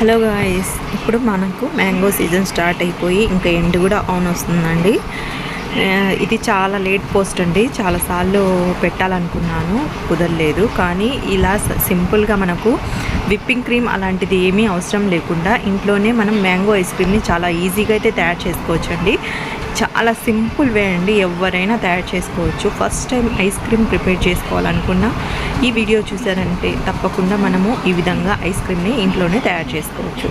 Hello guys ఇప్పుడు మనకు mango season start అయిపోయి ఇంకా ఎండ్ కూడా ఆన్ వస్తుందండి. ఇది చాలా లేట్ పోస్ట్ అండి. చాలాసార్లు పెట్టాలనుకున్నాను కుదరలేదు. కానీ ఇలా సింపుల్గా మనకు విప్పింగ్ క్రీమ్ అలాంటిది ఏమీ అవసరం లేకుండా ఇంట్లోనే మనం మ్యాంగో ఐస్ క్రీమ్ని చాలా ఈజీగా అయితే తయారు చేసుకోవచ్చండి. చాలా సింపుల్ వే అండి. ఎవరైనా తయారు చేసుకోవచ్చు. First time ice cream prepare చేసుకోవాలనుకున్నా ఈ వీడియో చూసారంటే తప్పకుండా మనము ఈ విధంగా ఐస్ క్రీమ్ని ఇంట్లోనే తయారు చేసుకోవచ్చు.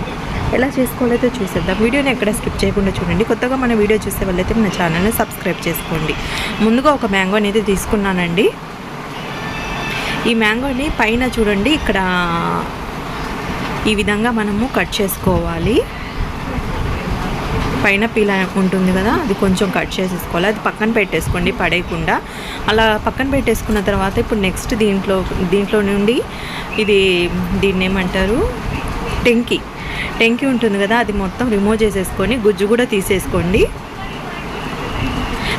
ఎలా చేసుకోవాలైతే చూసేద్దాం. వీడియోని ఎక్కడ స్కిప్ చేయకుండా చూడండి. కొత్తగా మన వీడియో చూసే వాళ్ళైతే మన ఛానల్ని సబ్స్క్రైబ్ చేసుకోండి. ముందుగా ఒక మ్యాంగో అనేది తీసుకున్నానండి. ఈ మ్యాంగోని పైన చూడండి. ఇక్కడ ఈ విధంగా మనము కట్ చేసుకోవాలి. పైన పీల ఉంటుంది కదా అది కొంచెం కట్ చేసేసుకోవాలి. అది పక్కన పెట్టేసుకోండి పడేయకుండా. అలా పక్కన పెట్టేసుకున్న తర్వాత ఇప్పుడు నెక్స్ట్ దీంట్లో దీంట్లో నుండి ఇది దీన్ని ఏమంటారు? టెంకి. టెంకి ఉంటుంది కదా అది మొత్తం రిమూవ్ చేసేసుకొని గుజ్జు కూడా తీసేసుకోండి.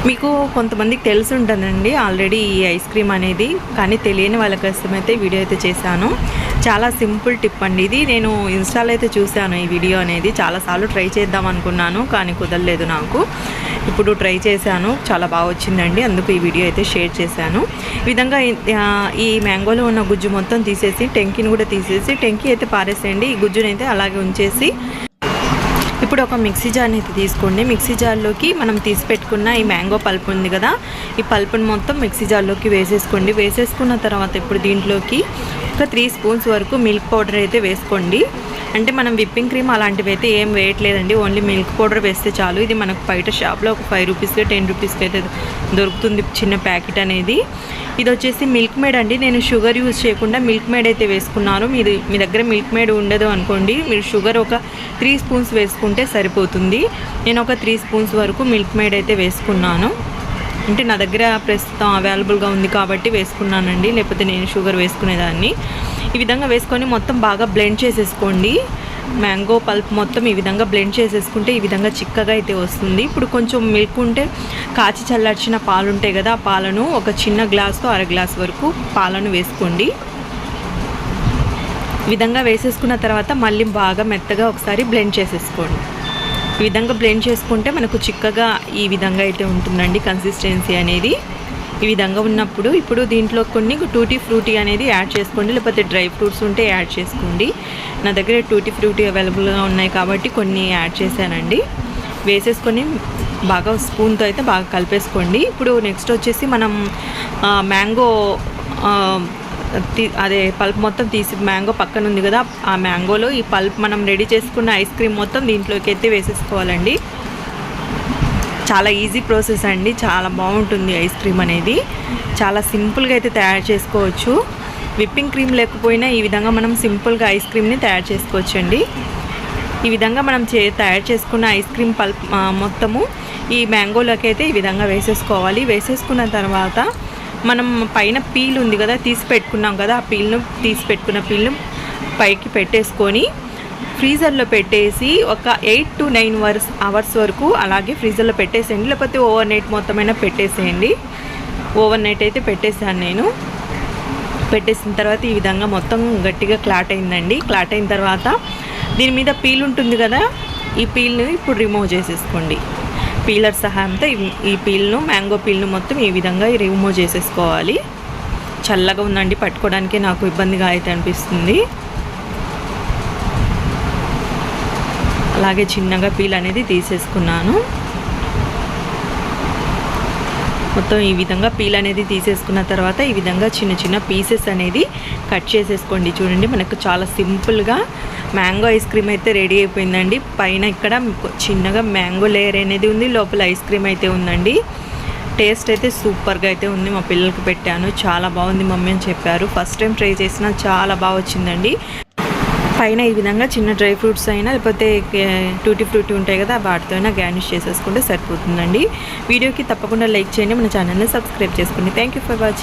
మీకు కొంతమందికి తెలిసి ఉంటుందండి ఆల్రెడీ ఈ ఐస్ క్రీమ్ అనేది కానీ తెలియని వాళ్ళ కోసం అయితే వీడియో అయితే చేశాను. చాలా సింపుల్ టిప్ అండి ఇది. నేను ఇన్స్టాలో అయితే చూశాను ఈ వీడియో అనేది. చాలాసార్లు ట్రై చేద్దాం అనుకున్నాను కానీ కుదరలేదు నాకు. ఇప్పుడు ట్రై చేశాను చాలా బాగా వచ్చిందండి. అందుకు ఈ వీడియో అయితే షేర్ చేశాను. ఈ విధంగా ఈ- మ్యాంగోలో ఉన్న గుజ్జు మొత్తం తీసేసి టెంకిని కూడా తీసేసి టెంకి అయితే పారేసేయండి. ఈ గుజ్జునైతే అలాగే ఉంచేసి ఇప్పుడు ఒక మిక్సీ జార్ని అయితే తీసుకోండి. మిక్సీ జార్లోకి మనం తీసి పెట్టుకున్న ఈ మ్యాంగో పల్ప్ ఉంది కదా ఈ పల్పుని మొత్తం మిక్సీ జార్లోకి వేసేసుకోండి. వేసేసుకున్న తర్వాత ఇప్పుడు దీంట్లోకి ఒక త్రీ స్పూన్స్ వరకు మిల్క్ పౌడర్ అయితే వేసుకోండి. అంటే మనం విప్పింగ్ క్రీమ్ అలాంటివి అయితే ఏం వేయట్లేదండి. ఓన్లీ మిల్క్ పౌడర్ వేస్తే చాలు. ఇది మనకు బయట షాప్లో ఒక ఫైవ్ రూపీస్కి టెన్ రూపీస్కి అయితే దొరుకుతుంది చిన్న ప్యాకెట్ అనేది. ఇది వచ్చేసి మిల్క్ మేడ్ అండి. నేను షుగర్ యూజ్ చేయకుండా మిల్క్ మేడ్ అయితే వేసుకున్నాను. మీరు మీ దగ్గర మిల్క్ మేడ్ ఉండదు అనుకోండి. మీరు షుగర్ ఒక త్రీ స్పూన్స్ వేసుకుంటే సరిపోతుంది. నేను ఒక త్రీ స్పూన్స్ వరకు మిల్క్ మేడ్ అయితే వేసుకున్నాను. అంటే నా దగ్గర ప్రస్తుతం అవైలబుల్గా ఉంది కాబట్టి వేసుకున్నానండి. లేకపోతే నేను షుగర్ వేసుకునేదాన్ని. ఈ విధంగా వేసుకొని మొత్తం బాగా బ్లెండ్ చేసేసుకోండి. మ్యాంగో పల్ప్ మొత్తం ఈ విధంగా బ్లెండ్ చేసేసుకుంటే ఈ విధంగా చిక్కగా అయితే వస్తుంది. ఇప్పుడు కొంచెం మిల్క్ ఉంటే కాచి చల్లార్చిన పాలు ఉంటాయి కదా ఆ పాలను ఒక చిన్న గ్లాస్తో అర గ్లాస్ వరకు పాలను వేసుకోండి. ఈ విధంగా వేసేసుకున్న తర్వాత మళ్ళీ బాగా మెత్తగా ఒకసారి బ్లెండ్ చేసేసుకోండి. ఈ విధంగా బ్లెండ్ చేసుకుంటే మనకు చిక్కగా ఈ విధంగా అయితే ఉంటుందండి కన్సిస్టెన్సీ అనేది. ఈ విధంగా ఉన్నప్పుడు ఇప్పుడు దీంట్లో కొన్ని టూటీ ఫ్రూటీ అనేది యాడ్ చేసుకోండి లేకపోతే డ్రై ఫ్రూట్స్ ఉంటే యాడ్ చేసుకోండి. నా దగ్గర టూటీ ఫ్రూటీ అవైలబుల్గా ఉన్నాయి కాబట్టి కొన్ని యాడ్ చేశానండి. వేసేసుకొని బాగా స్పూన్తో అయితే బాగా కలిపేసుకోండి. ఇప్పుడు నెక్స్ట్ వచ్చేసి మనం మ్యాంగో అదే పల్ప్ మొత్తం తీసి మ్యాంగో పక్కన ఉంది కదా ఆ మ్యాంగోలో ఈ పల్ప్ మనం రెడీ చేసుకున్న ఐస్ క్రీమ్ మొత్తం దీంట్లోకి అయితే వేసేసుకోవాలండి. చాలా ఈజీ ప్రాసెస్ అండి చాలా బాగుంటుంది ఐస్ క్రీమ్ అనేది. చాలా సింపుల్గా అయితే తయారు చేసుకోవచ్చు. విప్పింగ్ క్రీమ్ లేకపోయినా ఈ విధంగా మనం సింపుల్గా ఐస్ క్రీమ్ని తయారు చేసుకోవచ్చు అండి ఈ విధంగా మనం చే తయారు చేసుకున్న ఐస్ క్రీమ్ పల్ప్ మొత్తము ఈ మ్యాంగోలోకి అయితే ఈ విధంగా వేసేసుకోవాలి. వేసేసుకున్న తర్వాత మనం పైన పీల్ ఉంది కదా తీసి పెట్టుకున్నాం కదా ఆ పీల్ను తీసి పెట్టుకున్న పీల్ను పైకి పెట్టేసుకొని ఫ్రీజర్లో పెట్టేసి ఒక eight to nine hours hours వరకు అలాగే ఫ్రీజర్లో పెట్టేసేయండి. లేకపోతే ఓవర్ నైట్ మొత్తమైనా పెట్టేసేయండి. ఓవర్ నైట్ అయితే పెట్టేసాను నేను. పెట్టేసిన తర్వాత ఈ విధంగా మొత్తం గట్టిగా క్లాట్ అయిందండి. క్లాట్ అయిన తర్వాత దీని మీద పీల్ ఉంటుంది కదా ఈ పీల్ని ఇప్పుడు రిమూవ్ చేసేసుకోండి. పీలర్ సహాయంతో ఈ- పీల్ను మ్యాంగో పీల్ను మొత్తం ఈ విధంగా రిమూవ్ చేసేసుకోవాలి. చల్లగా ఉందండి పట్టుకోవడానికి నాకు ఇబ్బందిగా అయితే అనిపిస్తుంది. అలాగే చిన్నగా పీల్ అనేది తీసేసుకున్నాను. మొత్తం ఈ విధంగా పీల్ అనేది తీసేసుకున్న తర్వాత ఈ విధంగా చిన్న చిన్న పీసెస్ అనేది కట్ చేసేసుకోండి. చూడండి మనకు చాలా సింపుల్గా మ్యాంగో ఐస్ క్రీమ్ అయితే రెడీ అయిపోయిందండి. పైన ఇక్కడ చిన్నగా మ్యాంగో లేయర్ అనేది ఉంది లోపల ఐస్ క్రీమ్ అయితే ఉందండి. టేస్ట్ అయితే సూపర్గా అయితే ఉంది మా పిల్లలకి పెట్టాను. చాలా బాగుంది మమ్మీ అని చెప్పారు. ఫస్ట్ టైం ట్రై చేసిన చాలా బాగా వచ్చిందండి. పైన ఈ విధంగా చిన్న డ్రై ఫ్రూట్స్ అయినా లేకపోతే టూటీ ఫ్రూటీ ఉంటాయి కదా వాటితో అయినా గార్నిష్ చేసేసుకుంటే సరిపోతుందండి. వీడియోకి తప్పకుండా లైక్ చేయండి మన ఛానల్ని సబ్స్క్రైబ్ చేసుకోండి. Thank you for watching